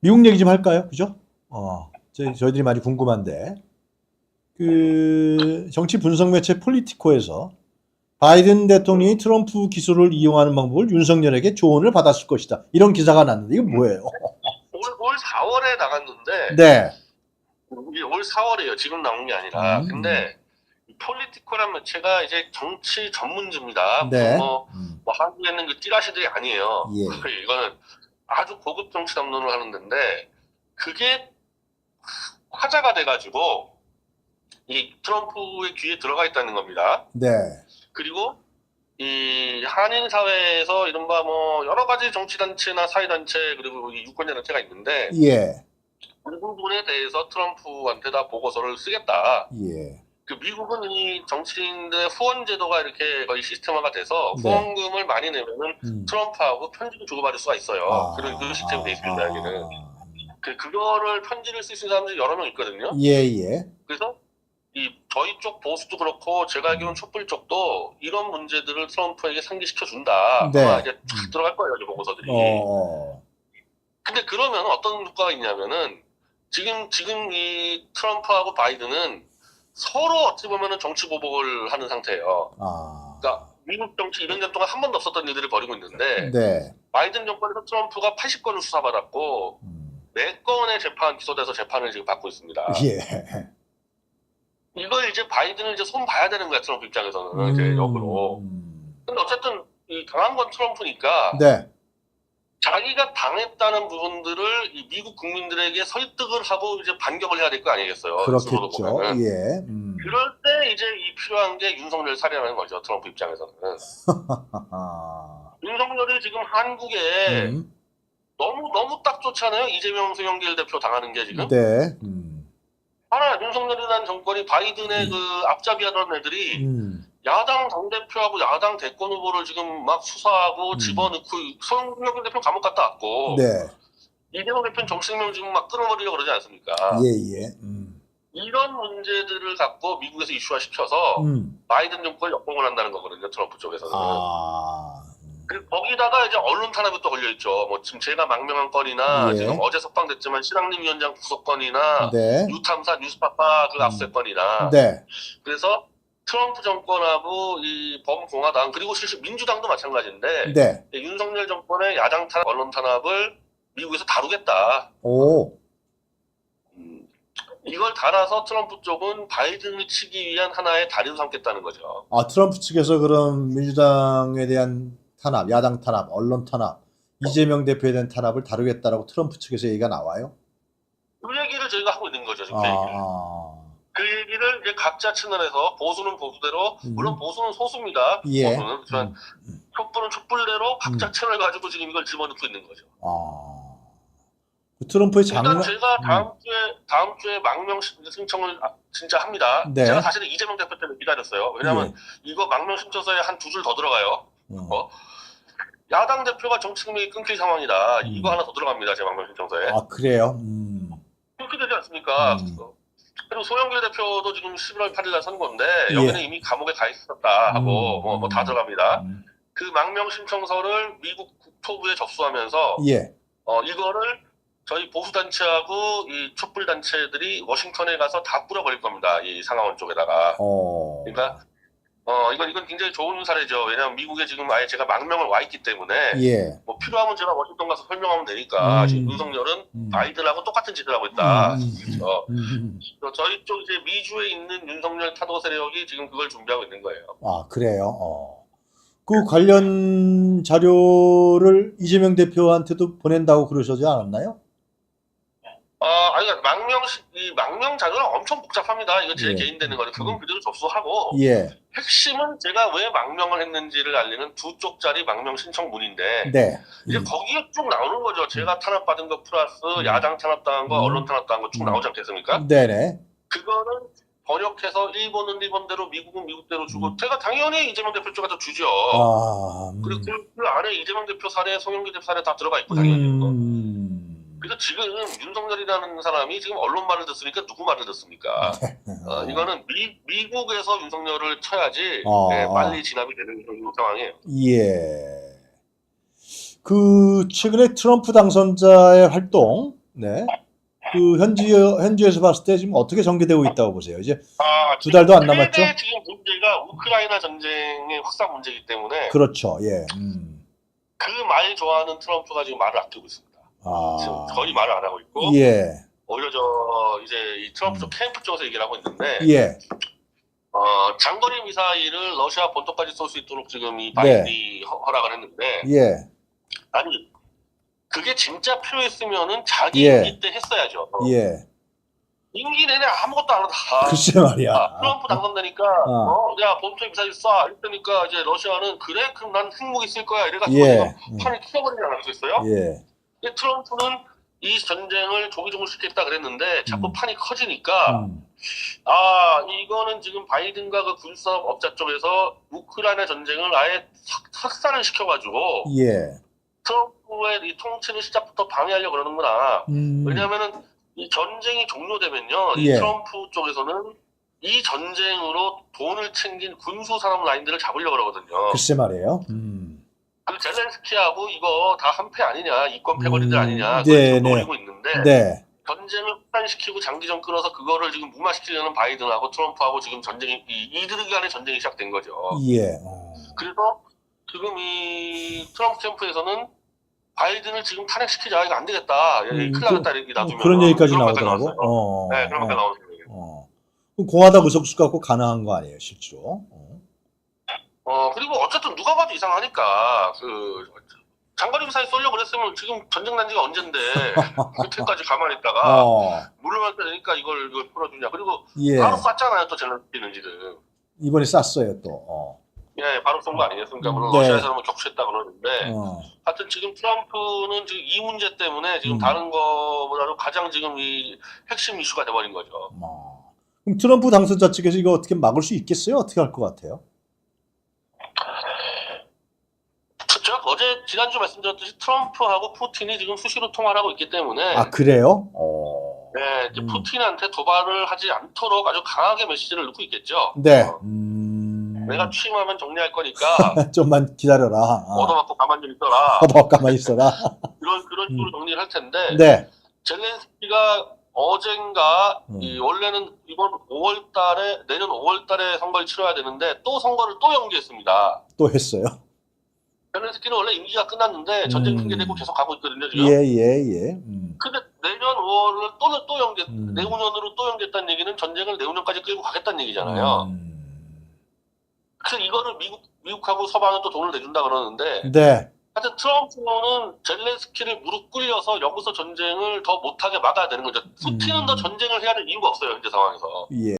미국 얘기 좀 할까요? 그죠? 어, 저희, 저희들이 많이 궁금한데. 그, 정치 분석 매체 폴리티코에서 바이든 대통령이 트럼프 기술을 이용하는 방법을 윤석열에게 조언을 받았을 것이다. 이런 기사가 났는데, 이거 뭐예요? 올, 올 4월에 나갔는데 네. 이게 올 4월이에요. 지금 나온 게 아니라. 음. 근데 이 폴리티코란 매체가 이제 정치 전문지입니다. 네. 뭐, 음, 뭐 한국에 있는 그 찌라시들이 아니에요. 예. 이거는 아주 고급 정치 담론을 하는 데인데 그게 화제가 돼가지고 이 트럼프의 귀에 들어가 있다는 겁니다. 네. 그리고 이 한인 사회에서 이른바 뭐 여러 가지 정치 단체나 사회 단체 그리고 이 유권자 단체가 있는데 예. 그 부분에 대해서 트럼프한테 다 보고서를 쓰겠다. 예. 그 미국은 이 정치인들의 후원 제도가 이렇게 거의 시스템화가 돼서 네. 후원금을 많이 내면은 음. 트럼프하고 편지를 주고받을 수가 있어요. 아, 그런 그 시스템이 돼 있습니다. 아, 여기는 그 그거를 편지를 쓸 수 있는 사람들이 여러 명 있거든요. 예, 예. 그래서 이 저희 쪽 보수도 그렇고 제가 음. 알기로는 촛불 쪽도 이런 문제들을 트럼프에게 상기시켜 준다. 네. 아마 이제 쫙 음. 들어갈 거예요, 이 보고서들이. 어. 근데 그러면 어떤 효과가 있냐면은 지금 지금 이 트럼프하고 바이든은 서로 어찌 보면은 정치 보복을 하는 상태예요. 아. 그러니까 미국 정치 200년 동안 한 번도 없었던 일들을 벌이고 있는데 네. 바이든 정권에서 트럼프가 80건을 수사받았고 음. 4건의 재판 기소돼서 재판을 지금 받고 있습니다. 예. 이걸 이제 바이든은 이제 손 봐야 되는 거야 트럼프 입장에서는 이제 역으로. 음. 근데 어쨌든 이 당한 건 트럼프니까 네. 자기가 당했다는 부분들을 이 미국 국민들에게 설득을 하고 이제 반격을 해야 될 거 아니겠어요. 그렇겠죠. 예. 음. 그럴 때 이제 이 필요한 게 윤석열 살해라는 거죠. 트럼프 입장에서는. 아. 윤석열이 지금 한국에 음. 너무 너무 딱 좋잖아요. 이재명 송영길 대표 당하는 게 지금. 네. 음. 하나 윤석열이라는 정권이 바이든의 그 앞잡이 하던 애들이 음. 야당 당대표하고 야당 대권 후보를 지금 막 수사하고 음. 집어넣고 송영길 대표 감옥 갔다 왔고 네. 이재명 대표는 정치생명 지금 막 끊어버리려고 그러지 않습니까? 예, 예. 음. 이런 문제들을 갖고 미국에서 이슈화 시켜서 음. 바이든 정권을 역공을 한다는 거거든요. 트럼프 쪽에서는. 아. 그리고 거기다가 이제 언론 탄압이 또 걸려 있죠. 뭐 지금 제가 망명한 건이나 예. 지금 어제 석방됐지만 신학림 위원장 구속 건이나 네. 유탐사 뉴스파파 그 음. 압수수 건이나 네. 그래서 트럼프 정권하고 이 범공화당 그리고 실제 민주당도 마찬가지인데 네. 윤석열 정권의 야당 탄압, 언론 탄압을 미국에서 다루겠다. 오. 음, 이걸 달아서 트럼프 쪽은 바이든을 치기 위한 하나의 다리로 삼겠다는 거죠. 아, 트럼프 측에서 그럼 민주당에 대한 탄압, 야당 탄압, 언론 탄압, 이재명 대표에 대한 탄압을 다루겠다라고 트럼프 측에서 얘기가 나와요? 그 얘기를 저희가 하고 있는 거죠. 지금 아. 그 얘기를. 아. 그 얘기를 이제 각자 채널에서 보수는 보수대로 음. 물론 보수는 소수입니다. 예. 보수는 하지만 음. 촛불은 촛불대로 각자 음. 채널 가지고 지금 이걸 집어넣고 있는 거죠. 아. 그 트럼프의 일단 장관 제가 다음 주에 다음 주에 망명 신- 신청을 아, 진짜 합니다. 네. 제가 사실은 이재명 대표 때문에 기다렸어요. 왜냐하면 예. 이거 망명 신청서에 한 두 줄 더 들어가요. 어. 어? 야당 대표가 정치 능력이 끊길 상황이다. 음. 이거 하나 더 들어갑니다. 제 망명 신청서에. 아, 그래요? 음. 그렇게 되지 않습니까? 음. 그리고 소영길 대표도 지금 11월 8일 날 선거인데 예. 여기는 이미 감옥에 가 있었다 하고 음. 뭐다 들어갑니다. 음. 그 망명 신청서를 미국 국토부에 접수하면서 예. 어, 이거를 저희 보수 단체하고 이 촛불 단체들이 워싱턴에 가서 다 뿌려버릴 겁니다. 이 상하원 쪽에다가. 어. 그러니까 어 이건 이건 굉장히 좋은 사례죠. 왜냐하면 미국에 지금 아예 제가 망명을 와 있기 때문에 예. 뭐 필요하면 제가 워싱턴 가서 설명하면 되니까 음. 지금 윤석열은 음. 바이든하고 똑같은 짓을 하고 있다. 음. 그렇죠. 음. 그래서 저희 쪽 이제 미주에 있는 윤석열 타도 세력이 지금 그걸 준비하고 있는 거예요. 아, 그래요? 어. 그 관련 자료를 이재명 대표한테도 보낸다고 그러시지 않았나요? 아, 아니, 그러니까 망명, 시- 이 망명 자료는 엄청 복잡합니다. 이거 제 예. 개인 되는 거죠. 그건 음. 그대로 접수하고, 예. 핵심은 제가 왜 망명을 했는지를 알리는 두 쪽짜리 망명 신청문인데, 네. 이제 음. 거기에 쭉 나오는 거죠. 제가 탄압받은 거 플러스 음. 야당 탄압당한 거, 음. 언론 탄압당한 거쭉 음. 나오지 않겠습니까? 네네. 그거는 번역해서 일본은 일본대로, 미국은 미국대로 주고, 음. 제가 당연히 이재명 대표 쪽에다 주죠. 아. 음. 그리고 그, 그 안에 이재명 대표 사례, 송영길 대표 사례 다 들어가 있고, 당연히. 음. 그래서 지금 윤석열이라는 사람이 지금 언론 말을 듣으니까 누구 말을 듣습니까? 어, 이거는 미, 미국에서 윤석열을 쳐야지 어. 예, 빨리 진압이 되는 그런 상황이에요. 예. 그 최근에 트럼프 당선자의 활동 네. 그 현지 현지에서 봤을 때 지금 어떻게 전개되고 있다고 보세요? 이제 아, 두 달도 안 남았죠? 지금 문제가 우크라이나 전쟁의 확산 문제이기 때문에 그렇죠. 예. 음. 그말 좋아하는 트럼프가 지금 말을 아끼고 있습니다. 지금 아. 거의 말을 안 하고 있고 예. 오히려 저 이제 이 트럼프 쪽 음. 캠프 쪽에서 얘기를 하고 있는데 예. 어, 장거리 미사일을 러시아 본토까지 쏠 수 있도록 지금 이 바이든이 허- 허락을 했는데 예. 아니 그게 진짜 필요했으면은 자기 예. 임기 때 했어야죠. 예. 임기 내내 아무것도 안 하다. 글쎄 말이야. 아, 트럼프 당선되니까 어. 어, 야 본토에 미사일 쏴 이랬더니까 이제 러시아는 그래 그럼 난 핵무기 쓸 거야 이래가지고 예. 지금 음. 판을 키워버리지 않았겠어요? 예. 트럼프는 이 전쟁을 조기종을 시켰다 그랬는데 자꾸 음. 판이 커지니까 음. 아 이거는 지금 바이든과 그 군사업 업자 쪽에서 우크라이나 전쟁을 아예 삭- 확산을 시켜가지고 예. 트럼프의 이 통치를 시작부터 방해하려 고 그러는구나. 음. 왜냐하면은 이 전쟁이 종료되면요, 이 예. 트럼프 쪽에서는 이 전쟁으로 돈을 챙긴 군수 산업 라인들을 잡으려고 그러거든요. 글쎄 말이에요. 음. 그 젤렌스키하고 이거 다 한패 아니냐, 이권 패거리들 음, 아니냐, 네, 그걸 지금 네. 노리고 있는데 네. 전쟁을 확산시키고 장기전 끌어서 그거를 지금 무마시키려는 바이든하고 트럼프하고 지금 전쟁이 이 이들 간의 전쟁이 시작된 거죠. 예. 어. 그래서 지금 이 트럼프 캠프에서는 바이든을 지금 탄핵시키자 이거 안 되겠다. 예, 음, 큰일 그- 나겠다 이렇게 놔두면 그런 얘기까지 그런 말까지 나오더라고. 나왔어요. 어. 네, 그런 어. 말까지 나오는 거예요. 어. 그럼 공화당 의석수 갖고 가능한 거 아니에요, 실제로? 어. 어 그리고 어쨌든 누가 봐도 이상하니까 그 장거리 미사일 쏘려고 그랬으면 지금 전쟁 난 지가 언젠데 그때까지 가만히 있다가 어. 물러날 때 되니까 이걸 이걸 풀어주냐 그리고 예. 바로 쐈잖아요 또 젤렌스키는 지금 이번에 쌌어요, 또. 어. 예 바로 쏜 거 아니겠습니까 물론 네. 러시아에서는 뭐 격추했다 그러는데 어. 하여튼 지금 트럼프는 지금 이 문제 때문에 지금 음. 다른 거보다도 가장 지금 이 핵심 이슈가 돼버린 거죠. 어. 그럼 트럼프 당선자 측에서 이거 어떻게 막을 수 있겠어요? 어떻게 할 것 같아요? 제가 어제 지난주 말씀드렸듯이 트럼프하고 푸틴이 지금 수시로 통화를 하고 있기 때문에 아, 그래요? 어. 네, 이제 음. 푸틴한테 도발을 하지 않도록 아주 강하게 메시지를 넣고 있겠죠. 네. 어, 음. 내가 취임하면 정리할 거니까 좀만 기다려라. 아. 얻어맞고 가만히 좀 있어라. 더 가만히 있어라. 이런 그런 식으로 정리를 할 텐데 네. 젤렌스키가 어젠가 음. 이 원래는 이번 5월달에 내년 5월달에 선거를 치러야 되는데 또 선거를 또 연기했습니다. 또 했어요. 젤렌스키는 원래 임기가 끝났는데 전쟁 음. 핑계대고 계속 가고 있거든요 지금. 예, 예, 예. 음. 근데 내년 5월을 또, 또 연계, 음. 내후년으로 또 연계했다는 얘기는 전쟁을 내후년까지 끌고 가겠다는 얘기잖아요. 음. 그래서 이거를 미국, 미국하고 서방은 또 돈을 내준다 그러는데, 네. 하여튼 트럼프는 젤렌스키를 무릎 꿇려서 여기서 전쟁을 더 못하게 막아야 되는 거죠. 푸틴은 음. 더 전쟁을 해야 될 이유가 없어요, 현재 상황에서. 예.